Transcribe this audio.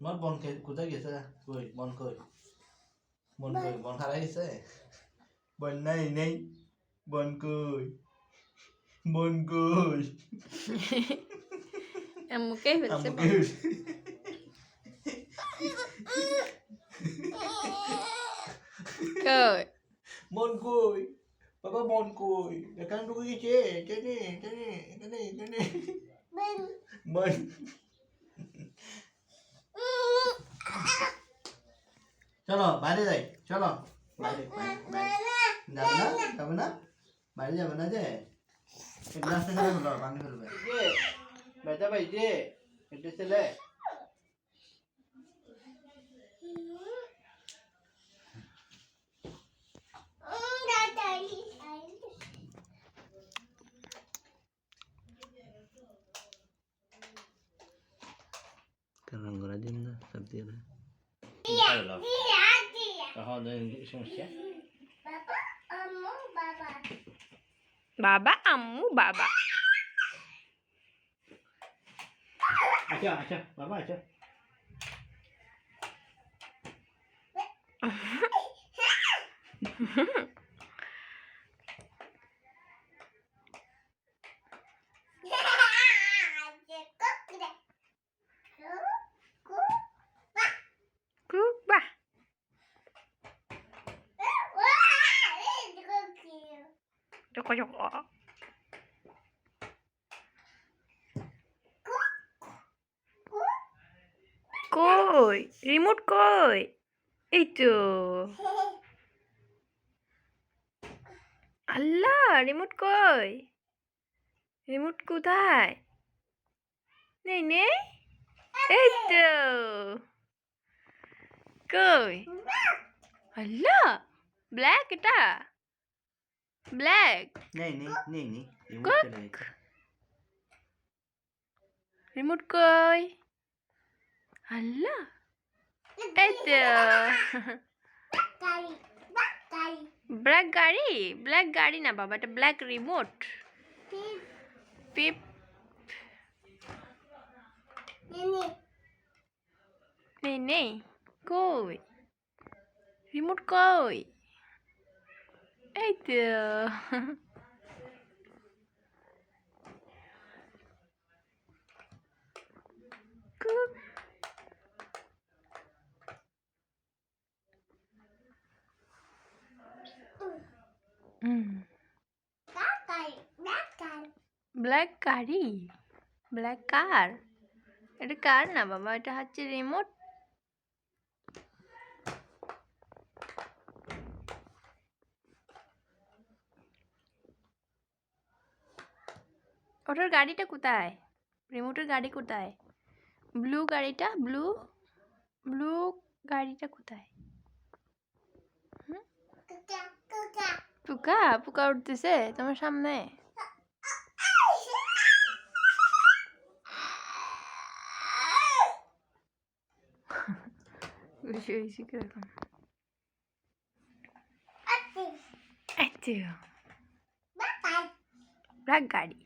আমার বন কে- কোথায় গেছে কই বন কই বন কই বন হারাই গেছে buồn này này buồn cười. Buồn cười. Em một cái mình sẽ một cái. Cười. Buồn cười. Papa buồn cười. Để con đuôi chế cái này cái này cái này cái này mình mình चलो बाहिर जाइ चलो बाहिर बाहिर যাবে না? যাবে না? বাইরে যাবে না যে? গ্লাস থেকে ফেলো পানি ফেলবে যে বেটা ভাই যে এটা ছেলে। কারণ দিন না সব দিয়ে না তখন সমস্যা Baba amu baba. Aja aja, baba aja. Mm-hmm. Joko joko. কই রিমোট কই এই তো আল্লাহ রিমোট কই রিমোট কোথায় নেই নেই এই তো কই আল্লাহ ব্ল্যাক এটা নেই রিমোট Cook. চলে গেছে রিমোট কই আল্লাহ এই তো ব্ল্যাক গাড়ি ব্ল্যাক গাড়ি না বাবা এটা ব্ল্যাক রিমোট পিপ নেই নেই কই রিমোট কই এই তো কুক ব্ল্যাক গাড়ি ব্ল্যাক কার এটা কার না বাবা এটা হচ্ছে রিমোট ওটার গাড়িটা কোথায়? রিমোটের গাড়ি কোথায়? ব্লু গাড়িটা? ব্লু? ব্লু গাড়িটা কোথায়? পুকা পুকা উঠতেছে তোমার সামনে? বেশি হয়েছে কীরকম এই ব্ল্যাক গাড়ি।